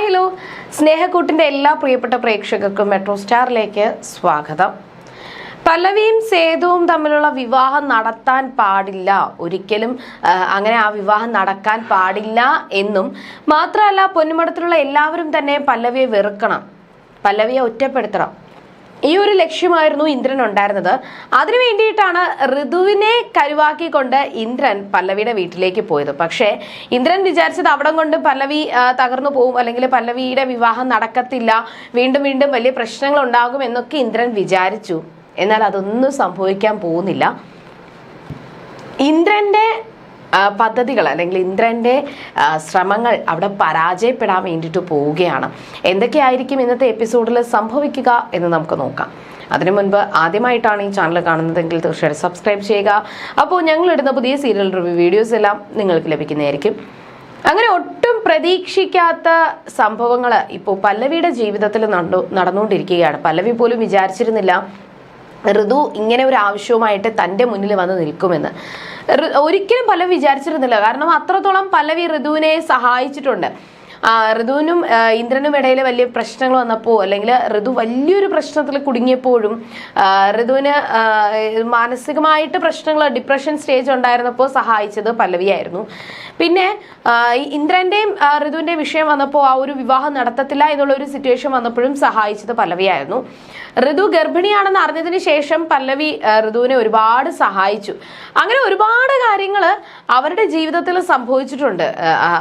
Hi hello. സ്നേഹക്കൂട്ടിന്റെ എല്ലാ പ്രിയപ്പെട്ട പ്രേക്ഷകർക്കും മെട്രോ സ്റ്റാറിലേക്ക് സ്വാഗതം. പല്ലവിയും സേതുവും തമ്മിലുള്ള വിവാഹം നടത്താൻ പാടില്ല. ഒരിക്കലും അങ്ങനെ ആ വിവാഹം നടക്കാൻ പാടില്ല എന്നും. മാത്രമല്ല പൊന്നുമടത്തിലുള്ള എല്ലാവരും തന്നെ പല്ലവിയെ വെറുക്കണം. പല്ലവിയെ ഒറ്റപ്പെടുത്തണം. ഈ ഒരു ലക്ഷ്യമായിരുന്നു ഇന്ദ്രൻ ഉണ്ടായിരുന്നത്. അതിനു വേണ്ടിയിട്ടാണ് ഋതുവിനെ കരുവാക്കിക്കൊണ്ട് ഇന്ദ്രൻ പല്ലവിയുടെ വീട്ടിലേക്ക് പോയത്. പക്ഷേ ഇന്ദ്രൻ വിചാരിച്ചത് അവിടം കൊണ്ട് പല്ലവി തകർന്നു പോകും അല്ലെങ്കിൽ പല്ലവിയുടെ വിവാഹം നടക്കത്തില്ല വീണ്ടും വീണ്ടും വലിയ പ്രശ്നങ്ങൾ ഉണ്ടാകും എന്നൊക്കെ ഇന്ദ്രൻ വിചാരിച്ചു. എന്നാൽ അതൊന്നും സംഭവിക്കാൻ പോകുന്നില്ല. ഇന്ദ്രന്റെ പദ്ധതികൾ അല്ലെങ്കിൽ ഇന്ദ്രന്റെ ശ്രമങ്ങൾ അവിടെ പരാജയപ്പെടാൻ വേണ്ടിയിട്ട് പോവുകയാണ്. എന്തൊക്കെയായിരിക്കും ഇന്നത്തെ എപ്പിസോഡിൽ സംഭവിക്കുക എന്ന് നമുക്ക് നോക്കാം. അതിനു മുൻപ് ആദ്യമായിട്ടാണ് ഈ ചാനൽ കാണുന്നതെങ്കിൽ തീർച്ചയായിട്ടും സബ്സ്ക്രൈബ് ചെയ്യുക. അപ്പോൾ ഞങ്ങൾ ഇടുന്ന പുതിയ സീരിയൽ റിവ്യൂ വീഡിയോസ് എല്ലാം നിങ്ങൾക്ക് ലഭിക്കുന്നതായിരിക്കും. അങ്ങനെ ഒട്ടും പ്രതീക്ഷിക്കാത്ത സംഭവങ്ങൾ ഇപ്പോൾ പല്ലവിയുടെ ജീവിതത്തിൽ നടന്നു നടന്നുകൊണ്ടിരിക്കുകയാണ്. പല്ലവി പോലും വിചാരിച്ചിരുന്നില്ല ഋതു ഇങ്ങനെ ഒരു ആവശ്യവുമായിട്ട് തന്റെ മുന്നിൽ വന്ന് നിൽക്കുമെന്ന്. ഒരിക്കലും പല വിചാരിച്ചിരുന്നില്ല. കാരണം അത്രത്തോളം പലവി ഋതുവിനെ സഹായിച്ചിട്ടുണ്ട്. ഋതുവിനും ഇന്ദ്രനും ഇടയിൽ വലിയ പ്രശ്നങ്ങൾ വന്നപ്പോൾ അല്ലെങ്കിൽ ഋതു വലിയൊരു പ്രശ്നത്തിൽ കുടുങ്ങിയപ്പോഴും ഋതുവിന് മാനസികമായിട്ട് പ്രശ്നങ്ങൾ ഡിപ്രഷൻ സ്റ്റേജ് ഉണ്ടായിരുന്നപ്പോൾ സഹായിച്ചത് പല്ലവിയായിരുന്നു. പിന്നെ ഇന്ദ്രന്റെയും ഋതുവിന്റെയും വിഷയം വന്നപ്പോൾ ആ ഒരു വിവാഹം നടത്തത്തില്ല എന്നുള്ള ഒരു സിറ്റുവേഷൻ വന്നപ്പോഴും സഹായിച്ചത് പല്ലവിയായിരുന്നു. ഋതു ഗർഭിണിയാണെന്ന് അറിഞ്ഞതിന് ശേഷം പല്ലവി ഋതുവിനെ ഒരുപാട് സഹായിച്ചു. അങ്ങനെ ഒരുപാട് കാര്യങ്ങൾ അവരുടെ ജീവിതത്തിൽ സംഭവിച്ചിട്ടുണ്ട്.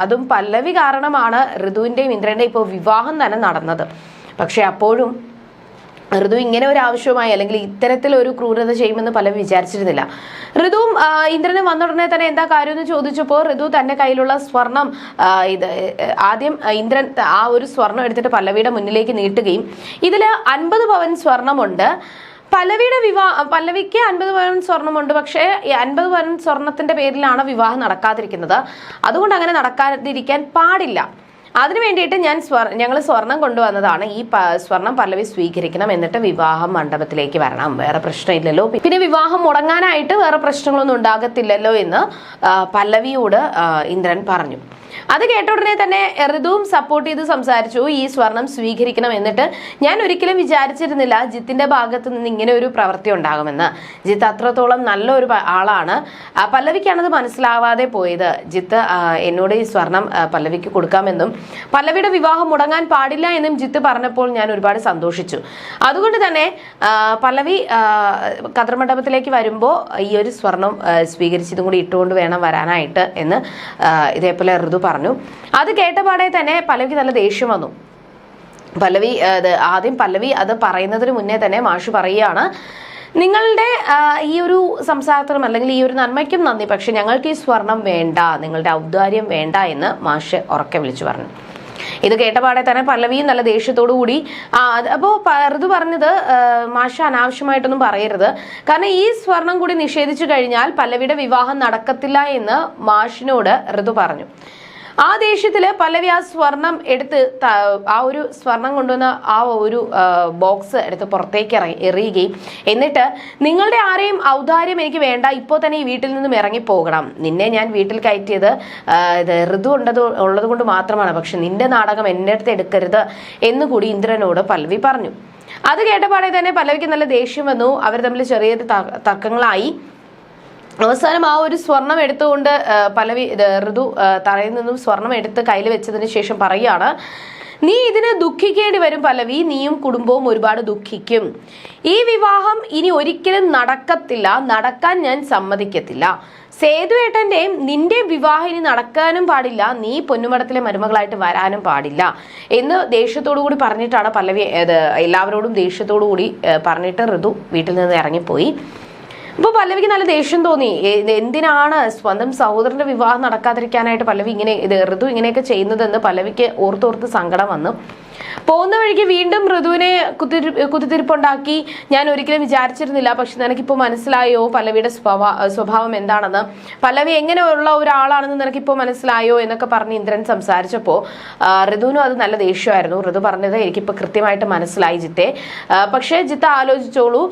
അതും പല്ലവി കാരണമാണ് ഋതുവിന്റെയും ഇന്ദ്രന്റെയും ഇപ്പോൾ വിവാഹം തന്നെ നടന്നത്. പക്ഷേ അപ്പോഴും ഋതു ഇങ്ങനെ ഒരു ആവശ്യമായി അല്ലെങ്കിൽ ഇത്തരത്തിൽ ഒരു ക്രൂരത ചെയ്യുമെന്ന് പലരും വിചാരിച്ചിരുന്നില്ല. ഋതുവും ഇന്ദ്രനും വന്ന ഉടനെ തന്നെ എന്താ കാര്യം എന്ന് ചോദിച്ചപ്പോൾ ഋതു തന്റെ കയ്യിലുള്ള സ്വർണം ഇത് ആദ്യം ഇന്ദ്രൻ ആ ഒരു സ്വർണം എടുത്തിട്ട് പല്ലവിയുടെ മുന്നിലേക്ക് നീട്ടുകയും. ഇതിൽ അൻപത് പവൻ സ്വർണമുണ്ട്. പല്ലവിയുടെ വിവാഹ പല്ലവിക്ക് അൻപത് പവൻ സ്വർണമുണ്ട്. പക്ഷേ അൻപത് പവൻ സ്വർണത്തിന്റെ പേരിലാണ് വിവാഹം നടക്കാതിരിക്കുന്നത്. അതുകൊണ്ട് അങ്ങനെ നടക്കാതിരിക്കാൻ പാടില്ല. അതിനു വേണ്ടിയിട്ട് ഞാൻ സ്വർ ഞങ്ങൾ സ്വർണം കൊണ്ടുവന്നതാണ്. ഈ സ്വർണം പല്ലവി സ്വീകരിക്കണം എന്നിട്ട് വിവാഹം മണ്ഡപത്തിലേക്ക് വരണം. വേറെ പ്രശ്നമില്ലല്ലോ. പിന്നെ വിവാഹം മുടങ്ങാനായിട്ട് വേറെ പ്രശ്നങ്ങളൊന്നും ഉണ്ടാകത്തില്ലല്ലോ എന്ന് പല്ലവിയോട് ഇന്ദ്രൻ പറഞ്ഞു. അത് കേട്ട ഉടനെ തന്നെ ഋതുവും സപ്പോർട്ട് ചെയ്ത് സംസാരിച്ചു ഈ സ്വർണം സ്വീകരിക്കണം എന്നിട്ട്. ഞാൻ ഒരിക്കലും വിചാരിച്ചിരുന്നില്ല ജിത്തിന്റെ ഭാഗത്ത് നിന്ന് ഇങ്ങനെ ഒരു പ്രവൃത്തി ഉണ്ടാകുമെന്ന്. ജിത്ത് അത്രത്തോളം നല്ലൊരു ആളാണ്. പല്ലവിക്കാണത് മനസ്സിലാവാതെ പോയത്. ജിത്ത് എന്നോട് ഈ സ്വർണം പല്ലവിക്ക് കൊടുക്കാമെന്നും. പല്ലവിയുടെ വിവാഹം മുടങ്ങാൻ പാടില്ല എന്നും ജിത്ത് പറഞ്ഞപ്പോൾ ഞാൻ ഒരുപാട് സന്തോഷിച്ചു. അതുകൊണ്ട് തന്നെ പല്ലവി ആ, വരുമ്പോൾ ഈ ഒരു സ്വർണം സ്വീകരിച്ചതും കൂടി ഇട്ടുകൊണ്ട് വേണം വരാനായിട്ട് എന്ന് ഇതേപോലെ ഋതു പറഞ്ഞു. അത് കേട്ടപാടെ തന്നെ പലവിക്ക് നല്ല ദേഷ്യം വന്നു. പല്ലവി ആദ്യം പല്ലവി അത് പറയുന്നതിന് മുന്നേ തന്നെ മാഷു പറയുകയാണ് നിങ്ങളുടെ ഈ ഒരു സംസാരത്തിനും അല്ലെങ്കിൽ ഈ ഒരു നന്മയ്ക്കും നന്ദി. പക്ഷെ ഞങ്ങൾക്ക് ഈ സ്വർണം വേണ്ട നിങ്ങളുടെ ഔദാര്യം വേണ്ട എന്ന് മാഷ് ഉറക്കെ വിളിച്ചു പറഞ്ഞു. ഇത് കേട്ടപാടെ തന്നെ പല്ലവിയും നല്ല ദേഷ്യത്തോടു കൂടി ആ അത് അപ്പോ പ- ഋതു പറഞ്ഞത് മാഷ അനാവശ്യമായിട്ടൊന്നും പറയരുത്. കാരണം ഈ സ്വർണം കൂടി നിഷേധിച്ചു കഴിഞ്ഞാൽ പല്ലവിയുടെ വിവാഹം നടക്കത്തില്ല എന്ന് മാഷിനോട് ഋതു പറഞ്ഞു. ആ ദേഷ്യത്തിൽ പല്ലവി ആ സ്വർണം എടുത്ത് ആ ഒരു സ്വർണം കൊണ്ടുവന്ന ആ ഒരു ബോക്സ് എടുത്ത് പുറത്തേക്ക് ഇറങ്ങി എറിയുകയും. എന്നിട്ട് നിങ്ങളുടെ ആരെയും ഔദാര്യം എനിക്ക് വേണ്ട ഇപ്പോൾ തന്നെ ഈ വീട്ടിൽ നിന്നും ഇറങ്ങി പോകണം. നിന്നെ ഞാൻ വീട്ടിൽ കയറ്റിയത് ഇത് ഋതു ഉണ്ടത് ഉള്ളത് കൊണ്ട് മാത്രമാണ്. പക്ഷെ നിന്റെ നാടകം എന്റെ അടുത്ത് എടുക്കരുത് എന്നുകൂടി ഇന്ദ്രനോട് പല്ലവി പറഞ്ഞു. അത് കേട്ടപാടെ തന്നെ പല്ലവിക്ക് നല്ല ദേഷ്യം വന്നു. അവർ തമ്മിൽ ചെറിയ തർക്കങ്ങളായി. അവസാനം ആ ഒരു സ്വർണം എടുത്തുകൊണ്ട് പല ഋതു തറയിൽ നിന്നും സ്വർണം എടുത്ത് കയ്യിൽ വെച്ചതിന് ശേഷം പറയുകയാണ് നീ ഇതിന് ദുഃഖിക്കേണ്ടി വരും പലവി നീയും കുടുംബവും ഒരുപാട് ദുഃഖിക്കും. ഈ വിവാഹം ഇനി ഒരിക്കലും നടക്കത്തില്ല. നടക്കാൻ ഞാൻ സമ്മതിക്കത്തില്ല. സേതുവേട്ടന്റെയും നിന്റെ വിവാഹം ഇനി നടക്കാനും പാടില്ല. നീ പൊന്നുമടത്തിലെ മരുമകളായിട്ട് വരാനും പാടില്ല. എന്ന് ദേഷ്യത്തോടു കൂടി പറഞ്ഞിട്ടാണ് പലവി എല്ലാവരോടും ദേഷ്യത്തോടു കൂടി പറഞ്ഞിട്ട് ഋതു വീട്ടിൽ നിന്ന് ഇറങ്ങിപ്പോയി. അപ്പോൾ പല്ലവിക്ക് നല്ല ദേഷ്യം തോന്നി. എന്തിനാണ് സ്വന്തം സഹോദരന്റെ വിവാഹം നടക്കാതിരിക്കാനായിട്ട് പല്ലവി ഇങ്ങനെ ഇത് ഋതു ഇങ്ങനെയൊക്കെ ചെയ്യുന്നതെന്ന് പല്ലവിക്ക് ഓർത്തോർത്ത് സങ്കടം വന്നു. പോകുന്ന വഴിക്ക് വീണ്ടും ഋതുവിനെ കുത്തിരി കുത്തിത്തിരിപ്പുണ്ടാക്കി. ഞാൻ ഒരിക്കലും വിചാരിച്ചിരുന്നില്ല. പക്ഷെ നിനക്കിപ്പോൾ മനസ്സിലായോ പല്ലവിയുടെ സ്വഭാവ സ്വഭാവം എന്താണെന്ന്? പല്ലവി എങ്ങനെയുള്ള ഒരാളാണെന്ന് നിനക്കിപ്പോൾ മനസ്സിലായോ എന്നൊക്കെ പറഞ്ഞ് ഇന്ദ്രൻ സംസാരിച്ചപ്പോൾ ഋതുവിനും അത് നല്ല ദേഷ്യമായിരുന്നു. ഋതു പറഞ്ഞത് എനിക്കിപ്പോൾ കൃത്യമായിട്ട് മനസ്സിലായി ജിത്തെ. പക്ഷേ ജിത്ത ആലോചിച്ചോളൂ.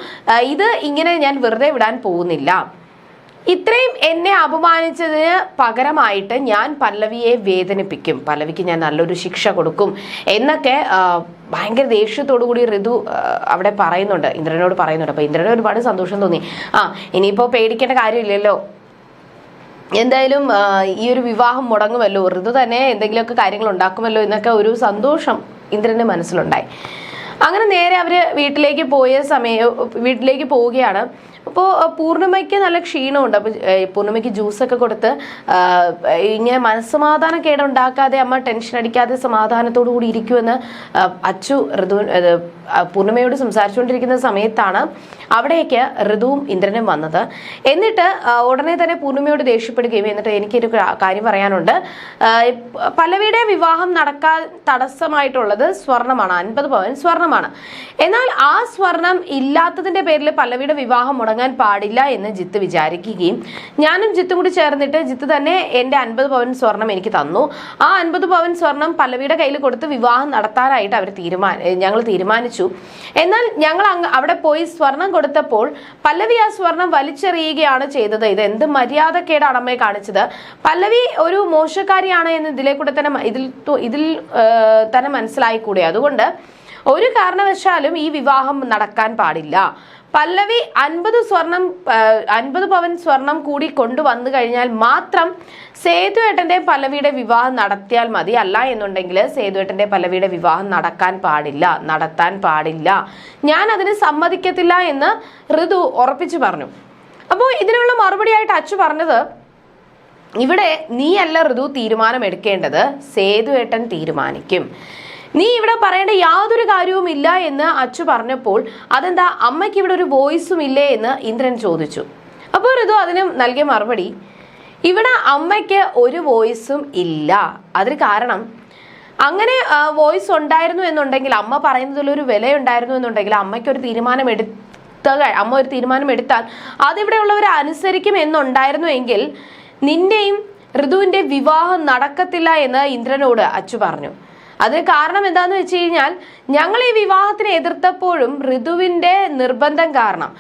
ഇത് ഇങ്ങനെ ഞാൻ വെറുതെ വിടാൻ പോകുന്നില്ല. ഇത്രയും എന്നെ അപമാനിച്ചതിന് പകരമായിട്ട് ഞാൻ പല്ലവിയെ വേദനിപ്പിക്കും. പല്ലവിക്ക് ഞാൻ നല്ലൊരു ശിക്ഷ കൊടുക്കും എന്നൊക്കെ ഭയങ്കര ദേഷ്യത്തോടു കൂടി ഋതു അവിടെ പറയുന്നുണ്ട്. ഇന്ദ്രനോട് പറയുന്നുണ്ട്. അപ്പൊ ഇന്ദ്രന് ഒരുപാട് സന്തോഷം തോന്നി. ആ ഇനിയിപ്പോ പേടിക്കേണ്ട കാര്യമില്ലല്ലോ. എന്തായാലും ഈ ഒരു വിവാഹം മുടങ്ങുമല്ലോ. ഋതു തന്നെ എന്തെങ്കിലുമൊക്കെ കാര്യങ്ങൾ ഉണ്ടാക്കുമല്ലോ എന്നൊക്കെ ഒരു സന്തോഷം ഇന്ദ്രന്റെ മനസ്സിലുണ്ടായി. അങ്ങനെ നേരെ അവർ വീട്ടിലേക്ക് പോയ സമയം വീട്ടിലേക്ക് പോവുകയാണ്. അപ്പോൾ പൂർണിമയ്ക്ക് നല്ല ക്ഷീണമുണ്ട്. അപ്പോൾ പൂർണിമയ്ക്ക് ജ്യൂസൊക്കെ കൊടുത്ത് ഇങ്ങനെ മനസ്സമാധാനം കേടുണ്ടാക്കാതെ അമ്മ ടെൻഷൻ അടിക്കാതെ സമാധാനത്തോടു കൂടി ഇരിക്കുമെന്ന് അച്ചു ഋതു പൂർണിമയോട് സംസാരിച്ചുകൊണ്ടിരിക്കുന്ന സമയത്താണ് അവിടേക്ക് ഋതുവും ഇന്ദ്രനും വന്നത്. എന്നിട്ട് ഉടനെ തന്നെ പൂർണിമയോട് ദേഷ്യപ്പെടുകയും എന്നിട്ട് എനിക്കൊരു കാര്യം പറയാനുണ്ട്. പലവിടെ വിവാഹം നടക്കാൻ തടസ്സമായിട്ടുള്ളത് സ്വർണമാണ്. അൻപത് പവൻ സ്വർണമാണ്. എന്നാൽ ആ സ്വർണം ഇല്ലാത്തതിന്റെ പേരിൽ പല്ലവിയുടെ വിവാഹം മുടങ്ങാൻ പാടില്ല എന്ന് ജിത്ത് വിചാരിക്കുകയും ഞാനും ജിത്തും കൂടി ചേർന്നിട്ട് ജിത്ത് തന്നെ എന്റെ അൻപത് പവൻ സ്വർണം എനിക്ക് തന്നു. ആ അൻപത് പവൻ സ്വർണം പല്ലവിയുടെ കയ്യിൽ കൊടുത്ത് വിവാഹം നടത്താനായിട്ട് അവർ തീരുമാന ഞങ്ങൾ തീരുമാനിച്ചു. എന്നാൽ ഞങ്ങൾ അവിടെ പോയി സ്വർണം കൊടുത്തപ്പോൾ പല്ലവി ആ സ്വർണം വലിച്ചെറിയുകയാണ് ചെയ്തത്. ഇത് എന്ത് മര്യാദക്കേടാണ് അമ്മയെ കാണിച്ചത്? പല്ലവി ഒരു മോശക്കാരിയാണ് എന്ന് ഇതിലെ കൂടെ തന്നെ ഇതിൽ ഇതിൽ തന്നെ മനസ്സിലായിക്കൂടെ അതുകൊണ്ട് ഒരു കാരണവശാലും ഈ വിവാഹം നടക്കാൻ പാടില്ല. പല്ലവി അൻപത് സ്വർണം അൻപത് പവൻ സ്വർണം കൂടി കൊണ്ടുവന്നു കഴിഞ്ഞാൽ മാത്രം സേതുവേട്ടന്റെ പല്ലവിയുടെ വിവാഹം നടത്തിയാൽ മതി അല്ല എന്നുണ്ടെങ്കിൽ സേതുവേട്ടന്റെ പല്ലവിയുടെ വിവാഹം നടക്കാൻ പാടില്ല നടത്താൻ പാടില്ല. ഞാൻ അതിന് സമ്മതിക്കത്തില്ല എന്ന് ഋതു ഉറപ്പിച്ചു പറഞ്ഞു. അപ്പോൾ ഇതിനുള്ള മറുപടിയായിട്ട് അച്ചു പറഞ്ഞത് ഇവിടെ നീയല്ല ഋതു തീരുമാനം എടുക്കേണ്ടത് സേതുവേട്ടൻ തീരുമാനിക്കും. നീ ഇവിടെ പറയേണ്ട യാതൊരു കാര്യവും ഇല്ല എന്ന് അച്ചു പറഞ്ഞപ്പോൾ അതെന്താ അമ്മയ്ക്ക് ഇവിടെ ഒരു വോയിസും ഇല്ലേ എന്ന് ഇന്ദ്രൻ ചോദിച്ചു. അപ്പോൾ ഋതു അതിന് നൽകിയ മറുപടി ഇവിടെ അമ്മയ്ക്ക് ഒരു വോയിസും ഇല്ല. അതിന് കാരണം അങ്ങനെ വോയിസ് ഉണ്ടായിരുന്നു എന്നുണ്ടെങ്കിൽ അമ്മ പറയുന്നതിൽ ഒരു വില ഉണ്ടായിരുന്നു എന്നുണ്ടെങ്കിൽ അമ്മയ്ക്ക് ഒരു തീരുമാനം എടുത്ത അമ്മ ഒരു തീരുമാനം എടുത്താൽ അതിവിടെയുള്ളവർ അനുസരിക്കും എന്നുണ്ടായിരുന്നു എങ്കിൽ നിന്റെയും ഋതുവിന്റെ വിവാഹം നടക്കത്തില്ല എന്ന് ഇന്ദ്രനോട് അച്ചു പറഞ്ഞു. അതിന് കാരണം എന്താന്ന് വെച്ച് കഴിഞ്ഞാൽ ഞങ്ങൾ ഈ വിവാഹത്തിനെ എതിർത്തപ്പോഴും ഋതുവിന്റെ നിർബന്ധം കാരണം.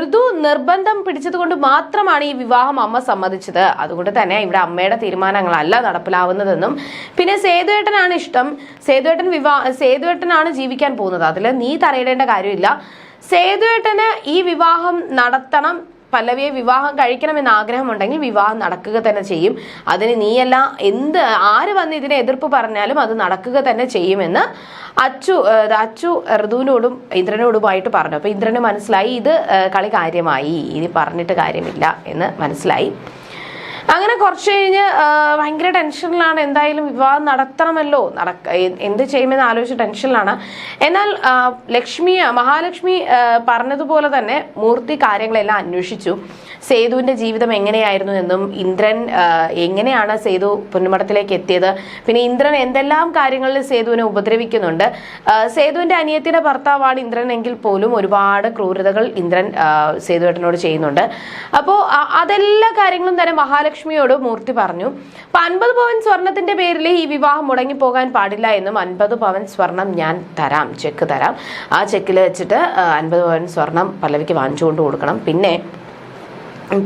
ഋതു നിർബന്ധം പിടിച്ചത് കൊണ്ട് മാത്രമാണ് ഈ വിവാഹം അമ്മ സമ്മതിച്ചത്. അതുകൊണ്ട് തന്നെ ഇവിടെ അമ്മയുടെ തീരുമാനങ്ങളല്ല നടപ്പിലാവുന്നതെന്നും. പിന്നെ സേതുവേട്ടനാണ് ഇഷ്ടം. സേതുവേട്ടൻ വിവാഹ സേതുവേട്ടനാണ് ജീവിക്കാൻ പോകുന്നത്. അതിൽ നീ തറയിടേണ്ട കാര്യമില്ല. സേതുവേട്ടന് ഈ വിവാഹം നടത്തണം പല്ലവിയെ വിവാഹം കഴിക്കണമെന്ന് ആഗ്രഹമുണ്ടെങ്കിൽ വിവാഹം നടക്കുക തന്നെ ചെയ്യും. അതിന് നീയല്ല എന്ത് ആര് വന്ന് ഇതിനെ എതിർപ്പ് പറഞ്ഞാലും അത് നടക്കുക തന്നെ ചെയ്യുമെന്ന് അച്ചു അച്ചു ഋതുവിനോടും ഇന്ദ്രനോടുമായിട്ട് പറഞ്ഞു. അപ്പൊ ഇന്ദ്രന് മനസ്സിലായി ഇത് കളി കാര്യമായി. ഇനി പറഞ്ഞിട്ട് കാര്യമില്ല എന്ന് മനസ്സിലായി. അങ്ങനെ കുറച്ച് കഴിഞ്ഞ് ഭയങ്കര ടെൻഷനിലാണ് എന്തായാലും വിവാഹം നടത്തണമല്ലോ. നടക്ക എന്ത് ചെയ്യുമെന്ന് ആലോചിച്ച് ടെൻഷനിലാണ്. എന്നാൽ ലക്ഷ്മി മഹാലക്ഷ്മി പറഞ്ഞതുപോലെ തന്നെ മൂർത്തി കാര്യങ്ങളെല്ലാം അന്വേഷിച്ചു. സേതുവിന്റെ ജീവിതം എങ്ങനെയായിരുന്നു എന്നും ഇന്ദ്രൻ എങ്ങനെയാണ് സേതു പൊന്നുമടത്തിലേക്ക് എത്തിയത്? പിന്നെ ഇന്ദ്രൻ എന്തെല്ലാം കാര്യങ്ങളിൽ സേതുവിനെ ഉപദ്രവിക്കുന്നുണ്ട്? സേതുവിന്റെ അനിയത്തിന്റെ ഭർത്താവാണ് ഇന്ദ്രൻ എങ്കിൽ പോലും ഒരുപാട് ക്രൂരതകൾ ഇന്ദ്രൻ സേതുവേട്ടനോട് ചെയ്യുന്നുണ്ട്. അപ്പോൾ അതെല്ലാ കാര്യങ്ങളും തന്നെ മഹാലക്ഷ്മിയോട് മൂർത്തി പറഞ്ഞു. അപ്പൊ അൻപത് പവൻ സ്വർണത്തിന്റെ പേരിൽ ഈ വിവാഹം മുടങ്ങിപ്പോകാൻ പാടില്ല എന്നും അൻപത് പവൻ സ്വർണം ഞാൻ തരാം ചെക്ക് തരാം. ആ ചെക്കിൽ വെച്ചിട്ട് അൻപത് പവൻ സ്വർണം പല്ലവിക്ക് വാങ്ങിച്ചുകൊണ്ട് കൊടുക്കണം. പിന്നെ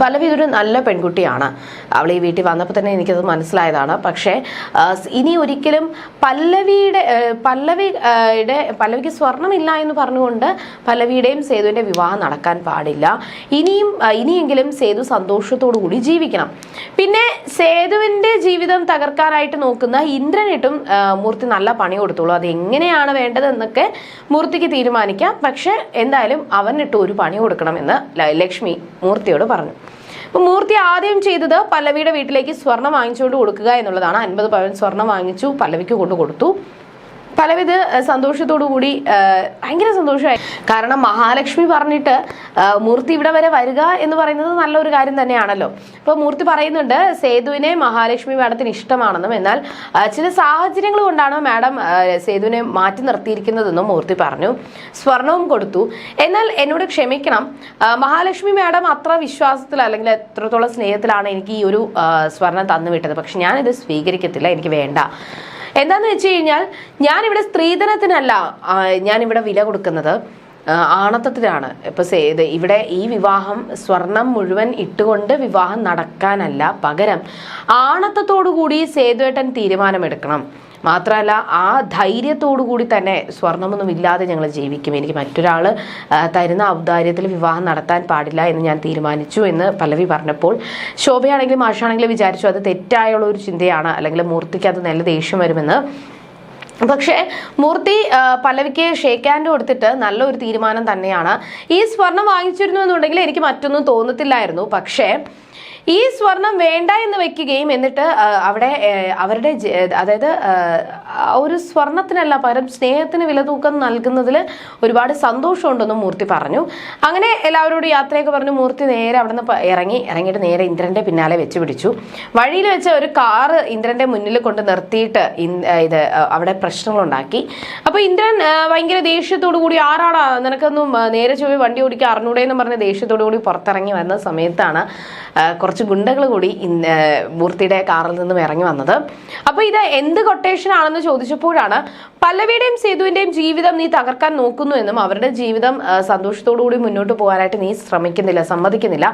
പല്ലവി ഒരു നല്ല പെൺകുട്ടിയാണ്. അവൾ ഈ വീട്ടിൽ വന്നപ്പോൾ തന്നെ എനിക്കത് മനസ്സിലായതാണ്. പക്ഷേ ഇനി ഒരിക്കലും പല്ലവിയുടെ പല്ലവി പല്ലവിയുടെ പല്ലവിക്ക് സ്വർണമില്ല എന്ന് പറഞ്ഞുകൊണ്ട് പല്ലവിയുടെയും സേതുവിന്റെ വിവാഹം നടക്കാൻ പാടില്ല. ഇനിയും ഇനിയെങ്കിലും സേതു സന്തോഷത്തോടു കൂടി ജീവിക്കണം. പിന്നെ സേതുവിന്റെ ജീവിതം തകർക്കാനായിട്ട് നോക്കുന്ന ഇന്ദ്രനിട്ടും മൂർത്തി നല്ല പണി കൊടുത്തോളൂ. അത് എങ്ങനെയാണ് വേണ്ടതെന്നൊക്കെ മൂർത്തിക്ക് തീരുമാനിക്കാം. പക്ഷേ എന്തായാലും അവനിട്ട് ഒരു പണി കൊടുക്കണമെന്ന് ലക്ഷ്മി മൂർത്തിയോട് പറഞ്ഞു. അപ്പൊ മൂർത്തി ആദ്യം ചെയ്തത് പല്ലവിയുടെ വീട്ടിലേക്ക് സ്വർണം വാങ്ങിച്ചുകൊണ്ട് കൊടുക്കുക എന്നുള്ളതാണ്. അൻപത് പവൻ സ്വർണം വാങ്ങിച്ചു പല്ലവിക്ക് കൊണ്ടു കൊടുത്തു. പലവിധ സന്തോഷത്തോടു കൂടി ആ, ഭയങ്കര സന്തോഷമായി. കാരണം മഹാലക്ഷ്മി പറഞ്ഞിട്ട് മൂർത്തി ഇവിടെ വരെ വരിക എന്ന് പറയുന്നത് നല്ലൊരു കാര്യം തന്നെയാണല്ലോ. അപ്പോൾ മൂർത്തി പറയുന്നുണ്ട് സേതുവിനെ മഹാലക്ഷ്മി മാഡത്തിന് ഇഷ്ടമാണെന്നും എന്നാൽ ചില സാഹചര്യങ്ങൾ കൊണ്ടാണ് മാഡം സേതുവിനെ മാറ്റി നിർത്തിയിരിക്കുന്നതെന്നും മൂർത്തി പറഞ്ഞു. സ്വർണവും കൊടുത്തു. എന്നാൽ എന്നോട് ക്ഷമിക്കണം മഹാലക്ഷ്മി മാഡം അത്ര വിശ്വാസത്തിൽ അല്ലെങ്കിൽ എത്രത്തോളം സ്നേഹത്തിലാണ് എനിക്ക് ഈ ഒരു സ്വർണം തന്നു വിട്ടത് പക്ഷെ ഞാനിത് സ്വീകരിക്കത്തില്ല എനിക്ക് വേണ്ട. എന്താന്ന് വെച്ച് കഴിഞ്ഞാൽ ഞാനിവിടെ സ്ത്രീധനത്തിനല്ല ഞാനിവിടെ വില കൊടുക്കുന്നത് ആണത്തത്തിലാണ്. ഇപ്പൊ ഇവിടെ ഈ വിവാഹം സ്വർണം മുഴുവൻ ഇട്ടുകൊണ്ട് വിവാഹം നടക്കാനല്ല പകരം ആണത്തത്തോടു കൂടി സേതുവേട്ടൻ തീരുമാനമെടുക്കണം. മാത്രമല്ല ആ ധൈര്യത്തോടു കൂടി തന്നെ സ്വർണമൊന്നും ഇല്ലാതെ ഞങ്ങൾ ജീവിക്കും. എനിക്ക് മറ്റൊരാൾ തരുന്ന ഔദാര്യത്തിൽ വിവാഹം നടത്താൻ പാടില്ല എന്ന് ഞാൻ തീരുമാനിച്ചു എന്ന് പല്ലവി പറഞ്ഞപ്പോൾ ശോഭയാണെങ്കിലും ആഷാണെങ്കിലും വിചാരിച്ചു അത് തെറ്റായുള്ള ഒരു ചിന്തയാണ് അല്ലെങ്കിൽ മൂർത്തിക്ക് അത് നല്ല ദേഷ്യം വരുമെന്ന്. പക്ഷേ മൂർത്തി പല്ലവിക്ക് ഷേക്ക് ഹാൻഡ് കൊടുത്തിട്ട് നല്ലൊരു തീരുമാനം തന്നെയാണ്. ഈ സ്വർണം വാങ്ങിച്ചിരുന്നു എന്നുണ്ടെങ്കിൽ എനിക്ക് മറ്റൊന്നും തോന്നത്തില്ലായിരുന്നു. പക്ഷേ ഈ സ്വർണം വേണ്ട എന്ന് വെക്കുകയും എന്നിട്ട് അവിടെ അവരുടെ അതായത് ഒരു സ്വർണത്തിനല്ല പകരം സ്നേഹത്തിന് വില തൂക്കം നൽകുന്നതിൽ ഒരുപാട് സന്തോഷമുണ്ടെന്നും മൂർത്തി പറഞ്ഞു. അങ്ങനെ എല്ലാവരോടും യാത്രയൊക്കെ പറഞ്ഞു മൂർത്തി നേരെ അവിടെ നിന്ന് ഇറങ്ങി ഇറങ്ങിയിട്ട് നേരെ ഇന്ദ്രന്റെ പിന്നാലെ വെച്ച് പിടിച്ചു. വഴിയിൽ വെച്ച് ഒരു കാറ് ഇന്ദ്രന്റെ മുന്നിൽ കൊണ്ട് നിർത്തിയിട്ട് ഇത് അവിടെ പ്രശ്നങ്ങളുണ്ടാക്കി. അപ്പോൾ ഇന്ദ്രൻ ഭയങ്കര ദേഷ്യത്തോടു കൂടി ആരാടാ? നിനക്കൊന്നും നേരെ ചൊവ്വേ വണ്ടി ഓടിക്കാൻ അറിഞ്ഞൂടെ എന്ന് പറഞ്ഞ ദേഷ്യത്തോടു കൂടി പുറത്തിറങ്ങി വന്ന സമയത്താണ് ആ, കുറച്ച് ഗുണ്ടകൾ കൂടി മൂർത്തിയുടെ കാറിൽ നിന്നും ഇറങ്ങി വന്നത്. അപ്പൊ ഇത് എന്ത് കൊട്ടേഷൻ ആണെന്ന് ചോദിച്ചപ്പോഴാണ് പല്ലവിയുടെയും സേതുവിന്റെയും ജീവിതം നീ തകർക്കാൻ നോക്കുന്നു എന്നും അവരുടെ ജീവിതം സന്തോഷത്തോടു കൂടി മുന്നോട്ട് പോകാനായിട്ട് നീ ശ്രമിക്കുന്നില്ല സമ്മതിക്കുന്നില്ല.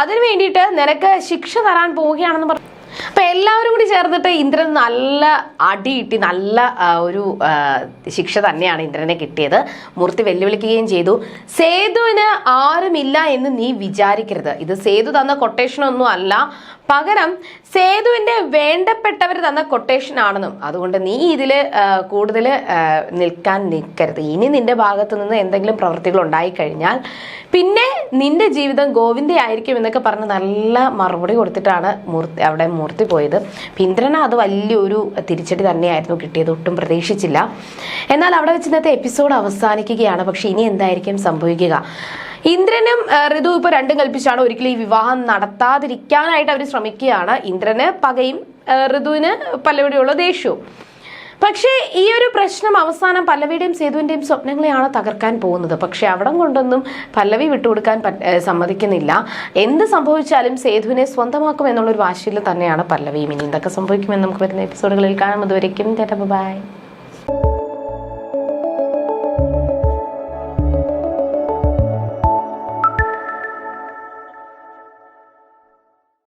അതിനു വേണ്ടിയിട്ട് നിനക്ക് ശിക്ഷ തരാൻ പോവുകയാണെന്ന് പറഞ്ഞു അപ്പൊ എല്ലാവരും കൂടി ചേർന്നിട്ട് ഇന്ദ്രൻ നല്ല അടിയിട്ടി നല്ല ഒരു ശിക്ഷ തന്നെയാണ് ഇന്ദ്രനെ കിട്ടിയത്. മൂർത്തി വെല്ലുവിളിക്കുകയും ചെയ്തു. സേതുവിന് ആരുമില്ല എന്ന് നീ വിചാരിക്കരുത്. ഇത് സേതു തന്ന കൊട്ടേഷൻ ഒന്നും അല്ല. പകരം സേതുവിന്റെ വേണ്ടപ്പെട്ടവർ തന്ന കൊട്ടേഷൻ ആണെന്നും. അതുകൊണ്ട് നീ ഇതിൽ കൂടുതൽ നിൽക്കാൻ നിൽക്കരുത്. ഇനി നിന്റെ ഭാഗത്തു നിന്ന് എന്തെങ്കിലും പ്രവൃത്തികൾ ഉണ്ടായിക്കഴിഞ്ഞാൽ പിന്നെ നിന്റെ ജീവിതം ഗോവിന്ദയായിരിക്കും എന്നൊക്കെ പറഞ്ഞ് നല്ല മറുപടി കൊടുത്തിട്ടാണ് മൂർത്തി അവിടെ പോയത്. ഇന്ദ്രന അത് വലിയൊരു തിരിച്ചടി തന്നെയായിരുന്നു കിട്ടിയത്. ഒട്ടും പ്രതീക്ഷിച്ചില്ല. എന്നാൽ അവിടെ വെച്ച് ഇന്നത്തെ എപ്പിസോഡ് അവസാനിക്കുകയാണ്. പക്ഷെ ഇനി എന്തായിരിക്കും സംഭവിക്കുക? ഇന്ദ്രനും ഋതു ഇപ്പൊ രണ്ടും കൽപ്പിച്ചാണ് ഒരിക്കലും ഈ വിവാഹം നടത്താതിരിക്കാനായിട്ട് അവർ ശ്രമിക്കുകയാണ്. ഇന്ദ്രന് പകയും ഋതുവിന് പലവിടെയുള്ള ദേഷ്യവും. പക്ഷേ ഈ ഒരു പ്രശ്നം അവസാനം പല്ലവിയുടെയും സേതുവിന്റെയും സ്വപ്നങ്ങളെയാണ് തകർക്കാൻ പോകുന്നത്. പക്ഷേ അവിടം കൊണ്ടൊന്നും പല്ലവി വിട്ടുകൊടുക്കാൻ സമ്മതിക്കുന്നില്ല. എന്ത് സംഭവിച്ചാലും സേതുവിനെ സ്വന്തമാക്കും എന്നുള്ളൊരു വാശിയിൽ തന്നെയാണ് പല്ലവിയും ഇനി എന്തൊക്കെ സംഭവിക്കുമെന്ന് നമുക്ക് വരുന്ന എപ്പിസോഡുകളിൽ കാണാം. അതുവരയ്ക്കും ബൈ